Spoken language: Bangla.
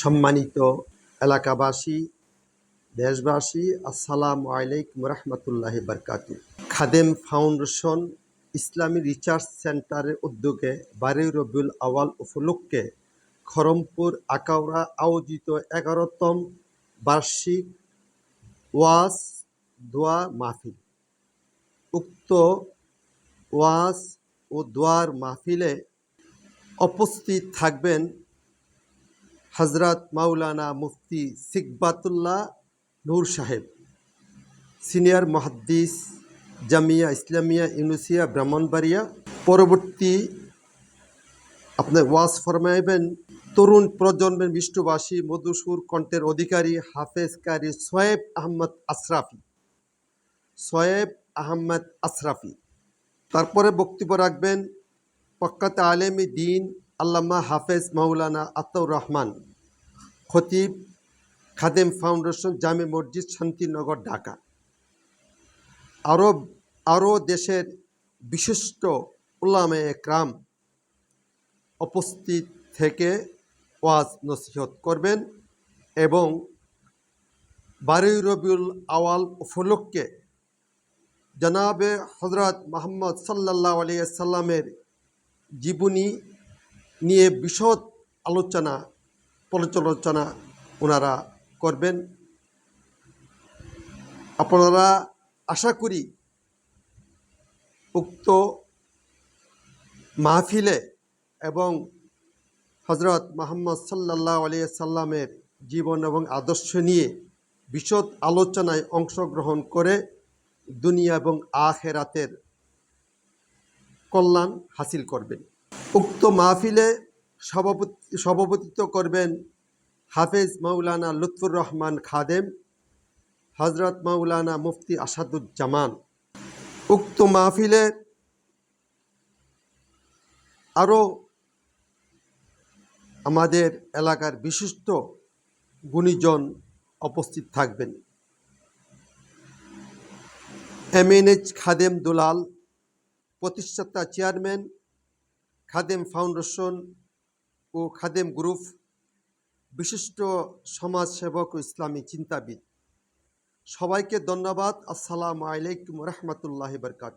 সম্মানিত এলাকাবাসী, দেশবাসী, আসসালামু আলাইকুম রহমতুল্লাহি বারকাতুহু। খাদেম ফাউন্ডেশন ইসলামী রিসার্চ সেন্টারের উদ্যোগে বারোই রবিউল আওয়াল উপলক্ষে খড়মপুর আখাউড়া আয়োজিত এগারোতম বার্ষিক ওয়াজ দোয়া মাহফিল। উক্ত ওয়াজ ও দোয়ার মাহফিলে উপস্থিত থাকবেন হজরত মাওলানা মুফতি সিকবাতুল্লাহ নূর সাহেব, সিনিয়র মহাদ্দিস জামিয়া ইসলামিয়া ইউনুসিয়া ব্রাহ্মণবাড়িয়া। পরবর্তী আপনার ওয়াজ ফরমাইবেন। তরুণ প্রজন্মের মিষ্টভাষী, মধুসুর কণ্ঠের অধিকারী হাফেজ কারি সোয়েব আহমদ আশরাফি। সোয়েব আহমদ আশরাফি। তারপরে বক্তব্য রাখবেন পক্কাত আলেমী দিন আল্লামা হাফেজ মাওলানা আতাউর রহমান, খতিব খাদেম ফাউন্ডেশন জামে মসজিদ শান্তিনগর, ঢাকা। আরও আরও দেশের বিশিষ্ট উলামে একরাম উপস্থিত থেকে ওয়াজ নসিহত করবেন এবং বারুই রবিউল আওয়াল উপলক্ষে জনাবে হজরত মোহাম্মদ সাল্লাহ আলিয়াল্লামের জীবনী নিয়ে বিশদ আলোচনা, পর্যালোচনা ওনারা করবেন। আপনারা আশা করি উক্ত মাহফিলে এবং হজরত মোহাম্মদ সাল্লাহ আলিয়া সাল্লামের জীবন এবং আদর্শ নিয়ে বিশদ আলোচনায় অংশগ্রহণ করে দুনিয়া এবং আখেরাতের কল্যাণ হাসিল করবেন। উক্ত মাহফিলে সভাপতি, সভাপতিত্ব করবেন হাফেজ মাওলানা লুৎফুর রহমান খাদেম হজরত মাওলানা মুফতি আসাদুজ্জামান। উক্ত মাহফিলে আরও আমাদের এলাকার বিশিষ্ট গুণীজন উপস্থিত থাকবেন। এমএনএইচ খাদেম দুলাল প্রতিষ্ঠাতা চেয়ারম্যান খাদেম ফাউন্ডেশন ও খাদেম গ্রুপ বিশিষ্ট সমাজসেবক ও ইসলামী চিন্তাবিদ সবাইকে ধন্যবাদ। আসসালামু আলাইকুম রহমতুল্লাহ বরকাত